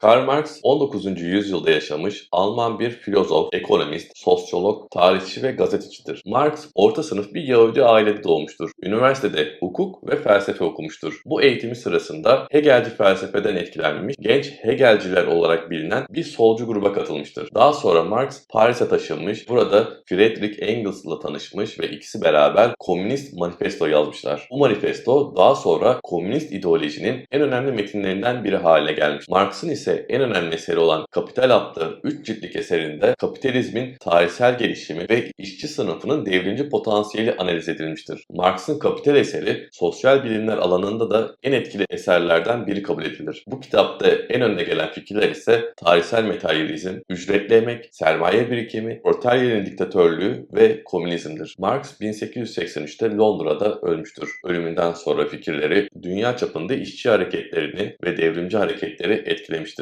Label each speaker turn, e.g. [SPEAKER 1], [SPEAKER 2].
[SPEAKER 1] Karl Marx 19. yüzyılda yaşamış Alman bir filozof, ekonomist, sosyolog, tarihçi ve gazetecidir. Marx orta sınıf bir Yahudi ailede doğmuştur. Üniversitede hukuk ve felsefe okumuştur. Bu eğitimi sırasında Hegelci felsefeden etkilenmiş genç Hegelciler olarak bilinen bir solcu gruba katılmıştır. Daha sonra Marx Paris'e taşınmış, burada Friedrich Engels'la tanışmış ve ikisi beraber Komünist Manifesto yazmışlar. Bu manifesto daha sonra komünist ideolojinin en önemli metinlerinden biri haline gelmiş. Marx'ın ise en önemli eseri olan Kapital adlı 3 ciltlik eserinde kapitalizmin tarihsel gelişimi ve işçi sınıfının devrimci potansiyeli analiz edilmiştir. Marx'ın Kapital eseri sosyal bilimler alanında da en etkili eserlerden biri kabul edilir. Bu kitapta en önde gelen fikirler ise tarihsel materyalizm, ücretli emek, sermaye birikimi, proletaryerin diktatörlüğü ve komünizmdir. Marx 1883'te Londra'da ölmüştür. Ölümünden sonra fikirleri dünya çapında işçi hareketlerini ve devrimci hareketleri etkilemiştir.